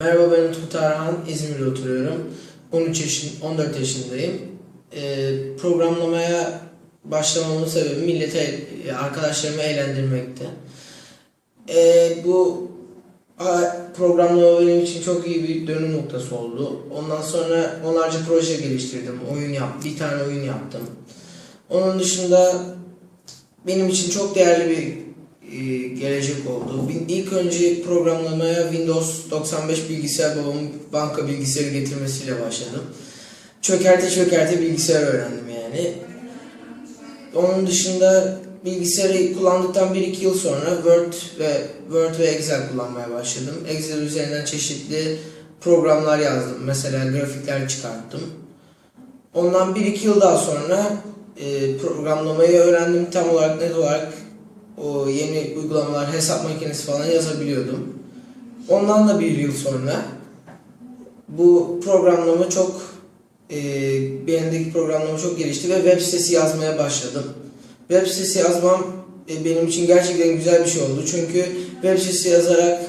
Merhaba ben Utku Tarhan, İzmir'de oturuyorum. 13 yaşın, 14 yaşındayım. Ee, programlamaya başlamamın sebebi millete, arkadaşlarımı eğlendirmekti. Ee, bu programlama benim için çok iyi bir dönüm noktası oldu. Ondan sonra onlarca proje geliştirdim, oyun yap, bir tane oyun yaptım. Onun dışında benim için çok değerli bir gelecek oldu. İlk önce programlamaya Windows 95 bilgisayar babamın banka bilgisayarı getirmesiyle başladım. Çökerte çökerte bilgisayar öğrendim yani. Onun dışında bilgisayarı kullandıktan 1-2 yıl sonra Word ve Word ve Excel kullanmaya başladım. Excel üzerinden çeşitli programlar yazdım. Mesela grafikler çıkarttım. Ondan 1-2 yıl daha sonra e, programlamayı öğrendim. Tam olarak net olarak o yeni uygulamalar, hesap makinesi falan yazabiliyordum. Ondan da bir yıl sonra bu programlama çok e, benimdeki programlama çok gelişti ve web sitesi yazmaya başladım. Web sitesi yazmam e, benim için gerçekten güzel bir şey oldu. Çünkü web sitesi yazarak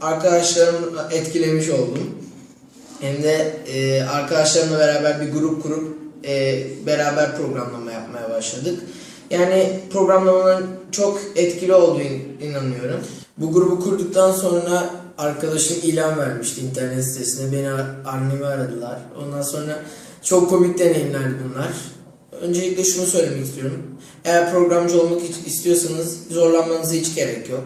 arkadaşlarımı etkilemiş oldum. Hem de e, arkadaşlarımla beraber bir grup kurup e, beraber programlama yapmaya başladık. Yani programlamanın çok etkili olduğunu inanıyorum. Bu grubu kurduktan sonra arkadaşım ilan vermişti internet sitesine. Beni annemi aradılar. Ondan sonra çok komik deneyimlerdi bunlar. Öncelikle şunu söylemek istiyorum. Eğer programcı olmak istiyorsanız zorlanmanıza hiç gerek yok.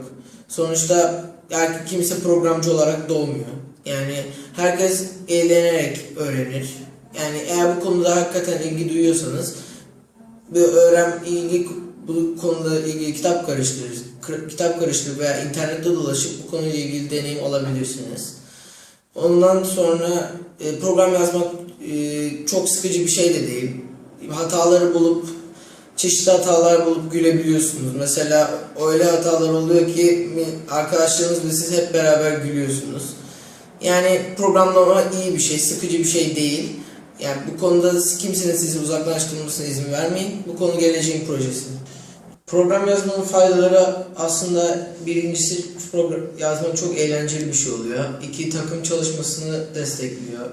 Sonuçta yani kimse programcı olarak doğmuyor. Yani herkes eğlenerek öğrenir. Yani eğer bu konuda hakikaten ilgi duyuyorsanız bir öğren ilgi bu konuda ilgili kitap karıştırır, kitap karıştırıp veya internette dolaşıp bu konuyla ilgili deneyim alabilirsiniz. Ondan sonra e, program yazmak e, çok sıkıcı bir şey de değil. Hataları bulup çeşitli hatalar bulup gülebiliyorsunuz. Mesela öyle hatalar oluyor ki mi- arkadaşlarınız ve siz hep beraber gülüyorsunuz. Yani programlama iyi bir şey, sıkıcı bir şey değil. Yani bu konuda kimsenin sizi uzaklaştırmasına izin vermeyin. Bu konu geleceğin projesi. Program yazmanın faydaları aslında birincisi program yazmak çok eğlenceli bir şey oluyor. İki takım çalışmasını destekliyor.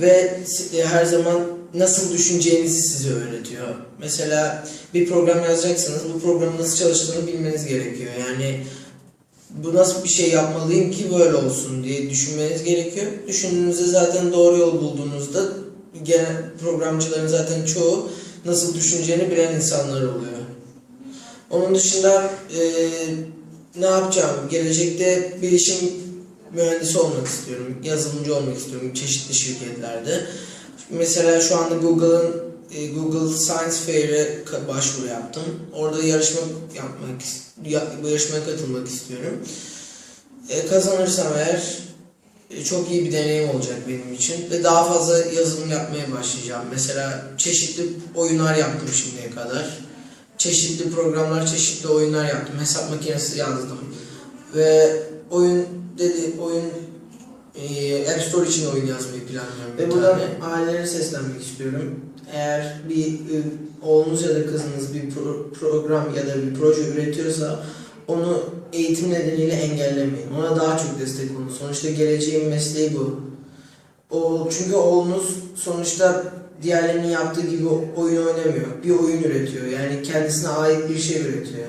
Ve si- her zaman nasıl düşüneceğinizi size öğretiyor. Mesela bir program yazacaksanız bu programın nasıl çalıştığını bilmeniz gerekiyor. Yani bu nasıl bir şey yapmalıyım ki böyle olsun diye düşünmeniz gerekiyor. Düşündüğünüzde zaten doğru yol bulduğunuzda genel programcıların zaten çoğu nasıl düşüneceğini bilen insanlar oluyor. Onun dışında eee, ne yapacağım? Gelecekte bilişim mühendisi olmak istiyorum. Yazılımcı olmak istiyorum çeşitli şirketlerde. Mesela şu anda Google'ın e, Google Science Fair'e başvuru yaptım. Orada yarışma yapmak, bu yarışmaya katılmak istiyorum. E, kazanırsam eğer e, çok iyi bir deneyim olacak benim için ve daha fazla yazılım yapmaya başlayacağım. Mesela çeşitli oyunlar yaptım şimdiye kadar. Çeşitli programlar, çeşitli oyunlar yaptım. Hesap makinesi yazdım. Ve oyun dedi oyun e, App Store için oyun yazmayı planlıyorum. Ve buradan ailelere seslenmek istiyorum. Eğer bir e, oğlunuz ya da kızınız bir pro- program ya da bir proje üretiyorsa onu eğitim nedeniyle engellemeyin. Ona daha çok destek olun. Sonuçta geleceğin mesleği bu. O, çünkü oğlunuz sonuçta diğerlerinin yaptığı gibi oyun oynamıyor. Bir oyun üretiyor. Yani kendisine ait bir şey üretiyor.